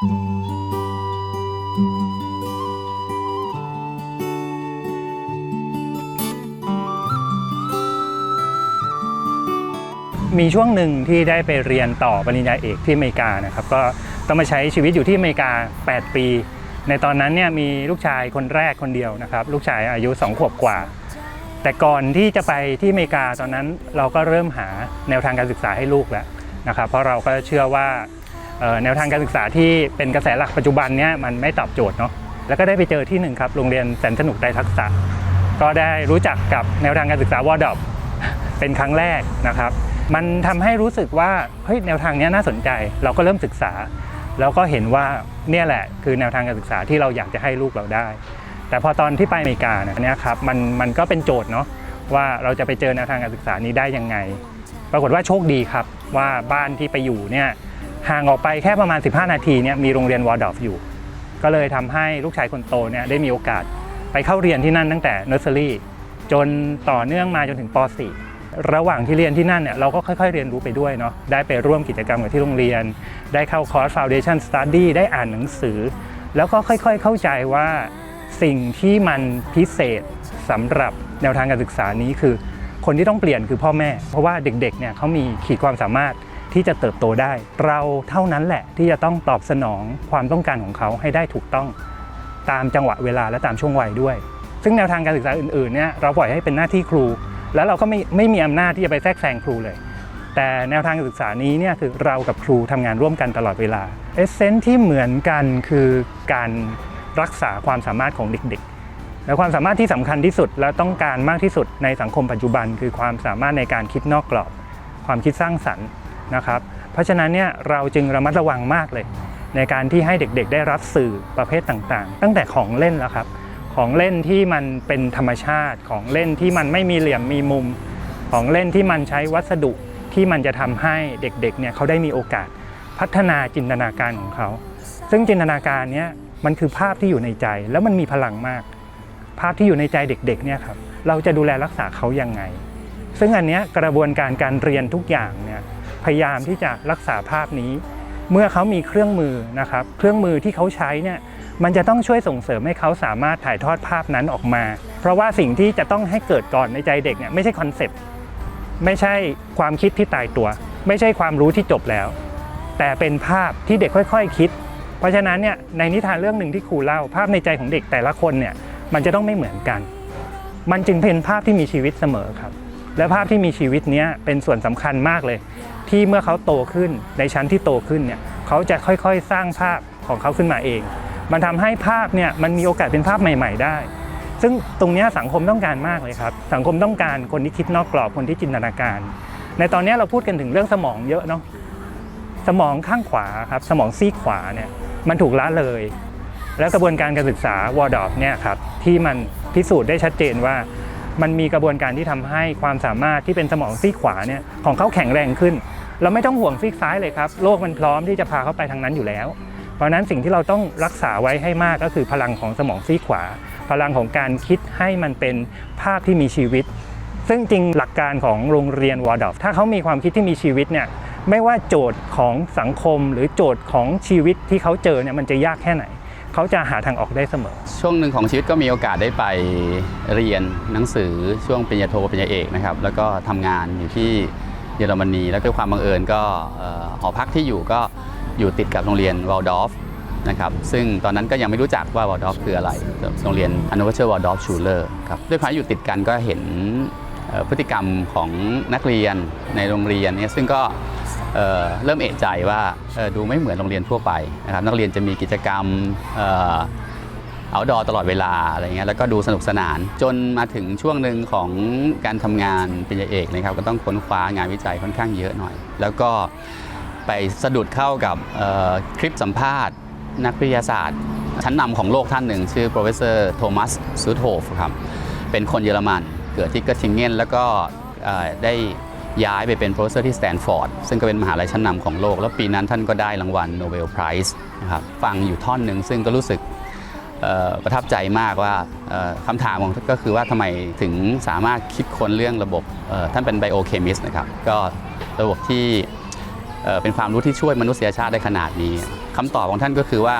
มีช่วงหนึ่งที่ได้ไปเรียนต่อปริญญาเอกที่อเมริกานะครับ ก็ต้องมาใช้ชีวิตอยู่ที่อเมริกา 8 ปี ในตอนนั้นเนี่ยมีลูกชายคนแรกคนเดียวนะครับ ลูกชายอายุ 2 ขวบกว่า แต่ก่อนที่จะไปที่อเมริกาตอนนั้นเราก็เริ่มหาแนวทางการศึกษาให้ลูกแล้วนะครับ เพราะเราก็เชื่อว่า แนวทางการศึกษาที่เป็นกระแสหลักปัจจุบันเนี่ยมันไม่ตอบโจทย์เนาะแล้วก็ได้ไปเจอที่หนึ่งครับโรงเรียนแสนสนุกได้ทักษะ ก็ได้รู้จักกับแนวทางการศึกษาวอดอปเป็นครั้งแรกนะครับ มันทำให้รู้สึกว่าเฮ้ยแนวทางนี้น่าสนใจ เราก็เริ่มศึกษา แล้วก็เห็นว่าเนี่ยแหละ คือแนวทางการศึกษาที่เราอยากจะให้ลูกเราได้ แต่พอตอนที่ไปอเมริกาเนี่ยครับมันมันก็เป็นโจทย์เนาะว่าเราจะไปเจอแนวทางการศึกษานี้ได้ยังไง ปรากฏว่าโชคดีครับว่าบ้านที่ไปอยู่เนี่ย ห่างออกไปแค่ประมาณ 15 นาทีเนี่ยมีโรงเรียนวอร์ดอฟอยู่ ก็เลยทำให้ลูกชายคนโตเนี่ยได้มีโอกาสไปเข้าเรียนที่นั่นตั้งแต่เนอร์เซอรี่จนต่อเนื่องมาจนถึงป .4 ระหว่างที่เรียนที่นั่นเนี่ยเราก็ค่อย ๆ เรียนรู้ไปด้วยเนาะได้ไปร่วมกิจกรรมกับที่โรงเรียน ได้เข้าคอร์ส Foundation Study ได้อ่านหนังสือ แล้วก็ค่อยๆเข้าใจว่าสิ่งที่มันพิเศษสำหรับแนวทางการศึกษานี้คือ คนที่ต้องเปลี่ยนคือพ่อแม่ เพราะว่าเด็กๆเนี่ยเขามีขีดความสามารถ ที่จะเติบโตได้ เราเท่านั้นแหละที่จะต้องตอบสนองความต้องการของเขาให้ได้ถูกต้องตามจังหวะเวลาและตามช่วงวัยด้วย ซึ่งแนวทางการศึกษาอื่นๆเนี่ยเราปล่อยให้เป็นหน้าที่ครู แล้วเราก็ไม่ไม่มีอำนาจที่จะไปแทรกแซงครูเลย แต่แนวทางการศึกษานี้เนี่ยคือเรากับครูทำงานร่วมกันตลอดเวลาเอเซนที่เหมือนกันคือการรักษาความสามารถของเด็กๆ และความสามารถที่สำคัญที่สุด และต้องการมากที่สุดในสังคมปัจจุบัน คือความสามารถในการคิดนอกกรอบ ความคิดสร้างสรรค์ นะครับ เพราะฉะนั้นเนี่ยเราจึงระมัดระวังมากเลย ในการที่ให้เด็กๆ ได้รับสื่อประเภทต่างๆ ตั้งแต่ของเล่นแล้วครับ ของเล่นที่มันเป็นธรรมชาติของเล่นที่มันไม่มีเหลี่ยมมีมุม ของเล่นที่มันใช้วัสดุที่มันจะทำให้เด็กๆเนี่ยเขาได้มีโอกาสพัฒนาจินตนาการของเขา ซึ่งจินตนาการเนี้ยมันคือภาพที่อยู่ในใจแล้วมันมีพลังมาก ภาพที่อยู่ในใจเด็กๆเนี่ยครับเราจะดูแลรักษาเขายังไง ซึ่งอันเนี้ยกระบวนการการเรียนทุกอย่างเนี่ย พยายามที่จะรักษาภาพนี้ เมื่อเขามีเครื่องมือนะครับ เครื่องมือที่เขาใช้เนี่ยมันจะต้องช่วยส่งเสริมให้เขาสามารถถ่ายทอดภาพนั้นออกมา เพราะว่าสิ่งที่จะต้องให้เกิดก่อนในใจเด็กเนี่ยไม่ใช่คอนเซปต์ไม่ใช่ความคิดที่ตายตัว ไม่ใช่ความรู้ที่จบแล้ว แต่เป็นภาพที่เด็กค่อยๆคิด เพราะฉะนั้นเนี่ยในนิทานเรื่องหนึ่งที่ครูเล่า ภาพในใจของเด็กแต่ละคนเนี่ยมันจะต้องไม่เหมือนกัน มันจึงเป็นภาพที่มีชีวิตเสมอครับ และภาพที่มีชีวิตนี้เป็นส่วนสำคัญมากเลย ที่เมื่อเขาโตขึ้นในชั้นที่โตขึ้นเนี่ยเขาจะค่อยๆ สร้างภาพของเขาขึ้นมาเอง มันทำให้ภาพเนี่ยมันมีโอกาสเป็นภาพใหม่ ๆ ได้ ซึ่งตรงนี้สังคมต้องการมากเลยครับ สังคมต้องการคนที่คิดนอกกรอบคนที่จินตนาการ ในตอนนี้เราพูดกันถึงเรื่องสมองเยอะเนาะสมองข้างขวาครับสมองซีกขวาเนี่ยมันถูกละเลย แล้วกระบวนการการศึกษาวอร์ดอฟเนี่ยครับที่มันพิสูจน์ได้ชัดเจนว่ามันมีกระบวนการที่ทำให้ความสามารถที่เป็นสมองซีกขวาเนี่ยของเขาแข็งแรงขึ้น เราไม่ต้องห่วงซีกซ้ายเลยครับโลกมันพร้อมที่จะพาเขาไปทางนั้นอยู่แล้ว เพราะฉะนั้นสิ่งที่เราต้องรักษาไว้ให้มากก็คือพลังของสมองซีกขวา พลังของการคิดให้มันเป็นภาพที่มีชีวิต ซึ่งจริงหลักการของโรงเรียนวอร์ดอฟถ้าเขามีความคิดที่มีชีวิตเนี่ยไม่ว่าโจทย์ของสังคมหรือโจทย์ของชีวิตที่เขาเจอเนี่ยมันจะยากแค่ไหน เขาจะหาทางออกได้เสมอ ช่วงหนึ่งของชีวิตก็มีโอกาสได้ไปเรียนหนังสือช่วงปริญญาโทปริญญาเอกนะครับแล้วก็ทำงานอยู่ที่ เยอรมนี แล้วด้วยความบังเอิญก็หอพักที่อยู่ก็อยู่ติดกับโรงเรียนวอลดอฟนะครับซึ่งตอนนั้นก็ยังไม่รู้จักว่าวอลดอฟคืออะไร โรงเรียนอนุวัชเชอร์วอลดอฟชูเลอร์ครับด้วยความอยู่ติดกันก็เห็นพฤติกรรมของนักเรียนในโรงเรียนเนี่ยซึ่งก็เเริ่มเอะใจว่าดูไม่เหมือนโรงเรียนทั่วไปนะครับนักเรียนจะมีกิจกรรม เอาดอตลอดเวลาอะไรเงี้ยแล้วก็ดูสนุกสนาน จนมาถึงช่วงหนึ่งของการทำงานเปริญญาเอกนะครับก็ต้องค้นคว้างานวิจัยค่อนข้างเยอะหน่อย แล้วก็ไปสะดุดเข้ากับคลิปสัมภาษณ์ นักวิทยาศาสตร์ ชั้นนำของโลกท่านหนึ่ง ชื่อ professor Thomas s u t h o f ครับเป็นคนเยอรมัน เกิดที่กอร์ทิงเกนแล้วก็ได้ย้ายไปเป็น professor ที่สแตนฟอร์ดซึ่งก็เป็นมหาลัยชั้นนำของโลก แล้วปีนั้นท่านก็ได้รางวัล Nobel Prize นะครับฟังอยู่ท่อนหนึ่งซึ่งก็รู้สึก ประทับใจมากว่าคำถามของก็คือว่าทำไมถึงสามารถคิดค้นเรื่องระบบท่านเป็นไบโอเคมิสนะครับก็ระบบที่เป็นความรู้ที่ช่วยมนุษยชาติได้ขนาดนี้คำตอบของท่านก็คือว่า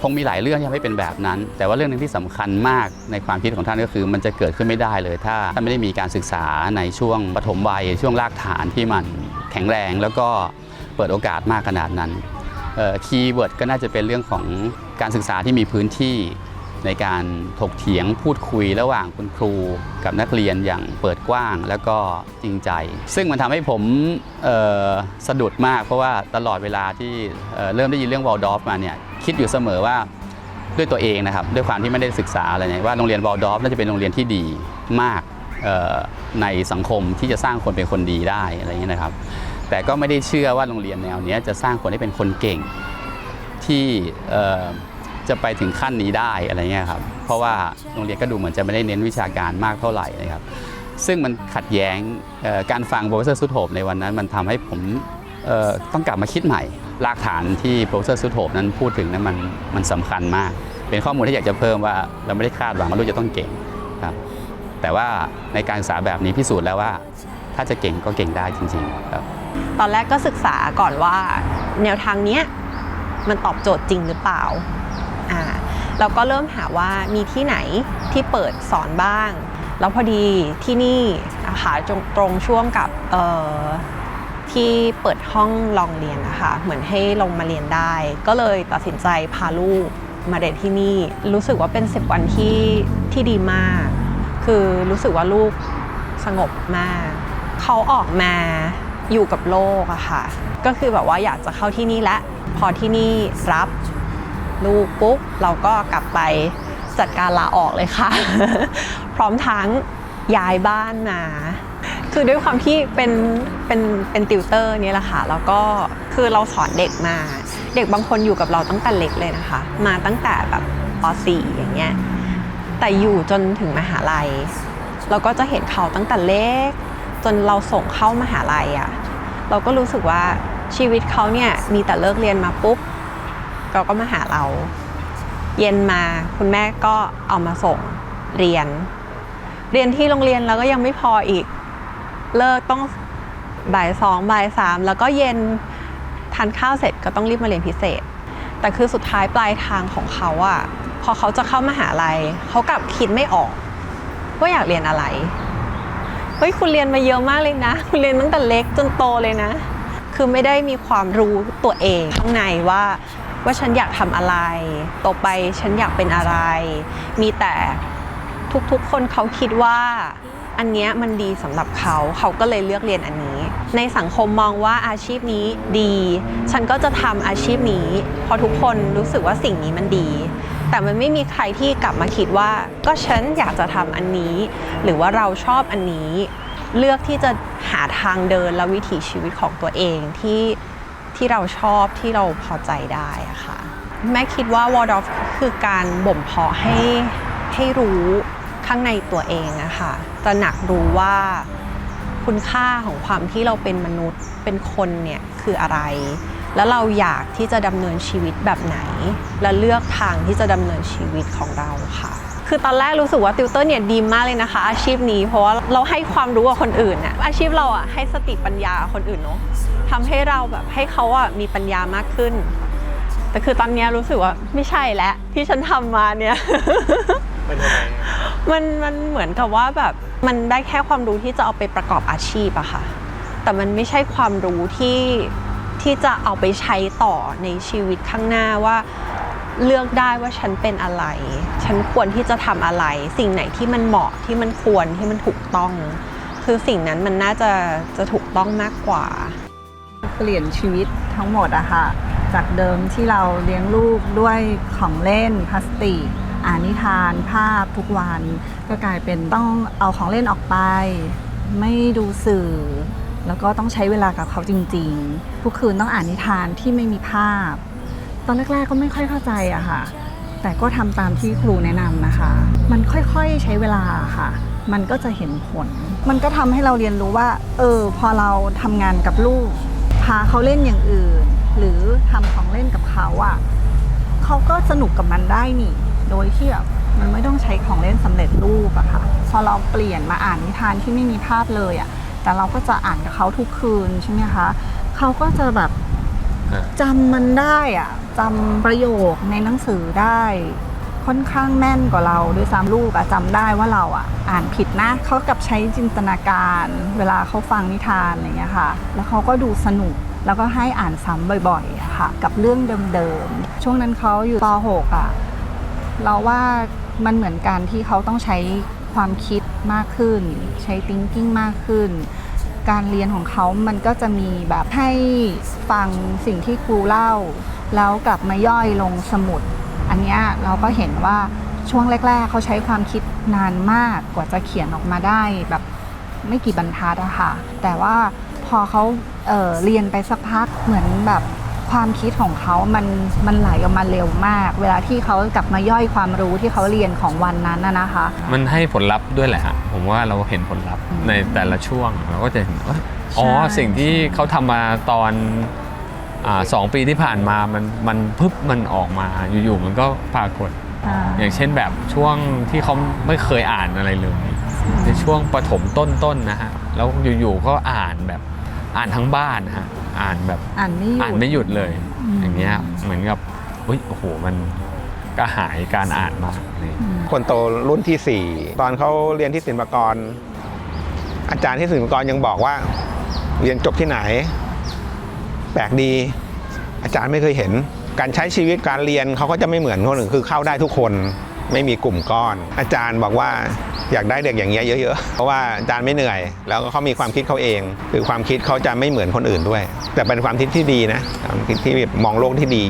คงมีหลายเรื่องที่ทำให้เป็นแบบนั้น แต่ว่าเรื่องหนึงที่สำคัญมากในความคิดของท่านก็คือ มันจะเกิดขึ้นไม่ได้เลย ถ้าท่านไม่ได้มีการศึกษาในช่วงปฐมวัยช่วงรากฐานที่มันแข็งแรงแล้วก็เปิดโอกาสมากขนาดนั้น คีย์เวิร์ดก็น่าจะเป็นเรื่องของการศึกษาที่มีพื้นที่ในการถกเถียงพูดคุยระหว่างคุณครูกับนักเรียนอย่างเปิดกว้างแล้วก็จริงใจ ซึ่งมันทำให้ผมสะดุดมากเพราะว่าตลอดเวลาที่เเริ่มได้ยินเรื่องวอลดอฟมาเนี่ยคิดอยู่เสมอว่าด้วยตัวเองนะครับ ด้วยความที่ไม่ได้ศึกษาอะไรเนี่ยว่าโรงเรียนวอลดอฟน่าจะเป็นโรงเรียนที่ดีมากในสังคมที่จะสร้างคนเป็นคนดีได้อะไรอย่างเงี้ยนะครับ แต่ก็ไม่ได้เชื่อว่าโรงเรียนแนวนี้จะสร้างคนให้เป็นคนเก่ง ที่จะไปถึงขั้นนี้ได้อะไรเงี้ยครับ เพราะว่าโรงเรียนก็ดูเหมือนจะไม่ได้เน้นวิชาการมากเท่าไหร่นะครับ ซึ่งมันขัดแย้งการฟังโปรเฟสเซอร์สุโธบในวันนั้น มันทำให้ผมต้องกลับมาคิดใหม่รากฐานที่โปรเฟสเซอร์สุโธบนั้นพูดถึงนั้นมันมันสำคัญมาก เป็นข้อมูลที่อยากจะเพิ่มว่าเราไม่ได้คาดหวังว่าลูกจะต้องเก่งครับแต่ว่าในการศึกษาแบบนี้พิสูจน์แล้วว่า ถ้าจะเก่งก็เก่งได้จริงๆครับ ตอนแรกก็ศึกษาก่อนว่าแนวทางเนี้ยมันตอบโจทย์จริงหรือเปล่าอ่าเราก็เริ่มหาว่ามีที่ไหนที่เปิดสอนบ้าง แล้วพอดีที่นี่นะคะตรงช่วงกับที่เปิดห้องลองเรียนนะคะเหมือนให้ลงมาเรียนได้ ก็เลยตัดสินใจพาลูกมาเรียนที่นี่ รู้สึกว่าเป็น10วันที่ที่ดีมาก คือรู้สึกว่าลูกสงบมาก เขาออกมาอยู่กับโลกอะค่ะ ก็คือแบบว่าอยากจะเข้าที่นี่และพอที่นี่รับลูกปุ๊บเราก็กลับไปจัดการลาออกเลยค่ะ พร้อมทั้งย้ายบ้านมา คือด้วยความที่เป็นเป็นเป็นติวเตอร์นี่แหละค่ะ แล้วก็คือเราสอนเด็กมา เด็กบางคนอยู่กับเราตั้งแต่เล็กเลยนะคะ มาตั้งแต่แบบป .4 อย่างเงี้ย แต่อยู่จนถึงมหาลัย เราก็จะเห็นเขาตั้งแต่เล็ก จนเราส่งเข้ามหาลัยอะ่ะเราก็รู้สึกว่าชีวิตเขาเนี่ยมีแต่เลิกเรียนมาปุ๊บเราก็มาหาเรา เย็นมาคุณแม่ก็เอามาส่งเรียน เรียนที่โรงเรียนแล้วก็ยังไม่พออีก เลิกต้องบ่ายสองบ่ายสามแล้วก็เย็นทานข้าวเสร็จก็ต้องรีบมาเรียนพิเศษ แต่คือสุดท้ายปลายทางของเขาอะพอเขาจะเข้ามหาลัยเขากลับคิดไม่ออกว่าอยากเรียนอะไร เฮ้ยคุณเรียนมาเยอะมากเลยนะ คุณเรียนตั้งแต่เล็กจนโตเลยนะ คือไม่ได้มีความรู้ตัวเองข้างในว่าว่าฉันอยากทำอะไรโตไปฉันอยากเป็นอะไร มีแต่ทุกๆ คนเขาคิดว่าอันเนี้ยมันดีสำหรับเขาเขาก็เลยเลือกเรียนอันนี้ ในสังคมมองว่าอาชีพนี้ดี ฉันก็จะทำอาชีพนี้เพราะทุกคนรู้สึกว่าสิ่งนี้มันดี แต่มันไม่มีใครที่กลับมาคิดว่า ก็ฉันอยากจะทำอันนี้ หรือว่าเราชอบอันนี้ เลือกที่จะหาทางเดินและวิถีชีวิตของตัวเองที่ที่เราชอบที่เราพอใจได้อะค่ะแม่คิดว่าวอร์ดอฟคือการบ่มเพาะให้ให้รู้ข้างในตัวเองอะค่ะตระหนักรู้ว่าคุณค่าของความที่เราเป็นมนุษย์เป็นคนเนี่ยคืออะไร แล้วเราอยากที่จะดำเนินชีวิตแบบไหน และเลือกทางที่จะดำเนินชีวิตของเราค่ะ คือตอนแรกรู้สึกว่าติวเตอร์เนี่ยดีมากเลยนะคะ อาชีพนี้เพราะว่าเราให้ความรู้กับคนอื่นน่ะอาชีพเราอะให้สติปัญญากับคนอื่นเนาะทำให้เราแบบให้เขาอะมีปัญญามากขึ้น แต่คือตอนเนี้ยรู้สึกว่าไม่ใช่แล้วที่ฉันทำมาเนี่ยมันยังไงมันมันเหมือนกับว่าแบบมันได้แค่ความรู้ที่จะเอาไปประกอบอาชีพอะค่ะ แต่มันไม่ใช่ความรู้ที่ ที่จะเอาไปใช้ต่อในชีวิตข้างหน้าว่า เลือกได้ว่าฉันเป็นอะไร ฉันควรที่จะทำอะไร สิ่งไหนที่มันเหมาะที่มันควรที่มันถูกต้อง คือสิ่งนั้นมันน่าจะจะถูกต้องมากกว่า เปลี่ยนชีวิตทั้งหมดอะค่ะจากเดิมที่เราเลี้ยงลูกด้วยของเล่นพลาสติกอ่านนิทานภาพทุกวัน ก็กลายเป็นต้องเอาของเล่นออกไป ไม่ดูสื่อ แล้วก็ต้องใช้เวลากับเขาจริงๆ ทุกคืนต้องอ่านนิทานที่ไม่มีภาพ ตอนแรกๆก็ไม่ค่อยเข้าใจอะค่ะ แต่ก็ทำตามที่ครูแนะนำนะคะ มันค่อยๆใช้เวลาค่ะ มันก็จะเห็นผล มันก็ทำให้เราเรียนรู้ว่า เออ พอเราทำงานกับลูก พาเขาเล่นอย่างอื่น หรือทำของเล่นกับเขาอะ่ะเขาก็สนุกกับมันได้นี่ โดยที่แบบมันไม่ต้องใช้ของเล่นสำเร็จรูปอะค่ะ พอเราเปลี่ยนมาอ่านนิทานที่ไม่มีภาพเลยอะ่ะ แต่เราก็จะอ่านกับเขาทุกคืนใช่ไหมคะเขาก็จะแบบอ่าจำมันได้อะจำประโยคในหนังสือได้ค่อนข้างแม่นกว่าเราด้วยซ้ำลูกอะจำได้ว่าเราอะอ่านผิดนะเขากลับใช้จินตนาการ เวลาเขาฟังนิทานอะไรเงี้ยค่ะ แล้วเขาก็ดูสนุกแล้วก็ให้อ่านซ้ำบ่อยๆอะค่ะ กับเรื่องเดิมๆช่วงนั้นเขาอยู่ป .6 อะเราว่ามันเหมือนกันที่เขาต้องใช้ความคิด มากขึ้น ใช้ thinking มากขึ้น การเรียนของเขามันก็จะมีแบบให้ฟังสิ่งที่ครูเล่า แล้วกลับมาย่อยลงสมุด อันนี้เราก็เห็นว่าช่วงแรก ๆ เขาใช้ความคิดนานมากกว่าจะเขียนออกมาได้แบบไม่กี่บรรทัดอะค่ะ แต่ว่าพอเขาเเรียนไปสักพักเหมือนแบบ ความคิดของเขามันมันไหลออกมาเร็วมาก เวลาที่เขากลับมาย่อยความรู้ที่เขาเรียนของวันนั้นน่ะนะคะ มันให้ผลลัพธ์ด้วยแหละฮะผมว่าเราเห็นผลลัพธ์ในแต่ละช่วงเราก็จะเห็นว่าอ๋อใช่ สิ่งที่เขาทำมาตอนอาสองปีที่ผ่านมามันมันพึบมันออกมาอยู่ๆมันก็ปรากฏ อ่า อย่างเช่นแบบช่วงที่เขาไม่เคยอ่านอะไรเลย ในช่วงประถมต้นๆนะฮะ แล้วอยู่ๆก็อ่านแบบ อ่านทั้งบ้านนะฮะอ่านแบบอ่านไม่หยุดอ่านไม่หยุดเลยอืมอย่างเงี้ยเหมือนกับอุ้ยโอ้โหมันกระหายการอ่านมากเลยคนโตรุ่นที่ 4 ตอนเขาเรียนที่ศิลปากร อาจารย์ที่ศิลปากรยังบอกว่า เรียนจบที่ไหน แปลกดี อาจารย์ไม่เคยเห็น การใช้ชีวิตการเรียนเขาก็จะไม่เหมือนคนอื่นคือเข้าได้ทุกคนไม่มีกลุ่มก้อน อาจารย์บอกว่า อยากได้เด็กอย่างเงี้ยเยอะๆ เพราะว่าอาจารย์ไม่เหนื่อย แล้วก็เขามีความคิดเขาเอง คือความคิดเขาจะไม่เหมือนคนอื่นด้วย แต่เป็นความคิดที่ดีนะความคิดที่มองโลกที่ดี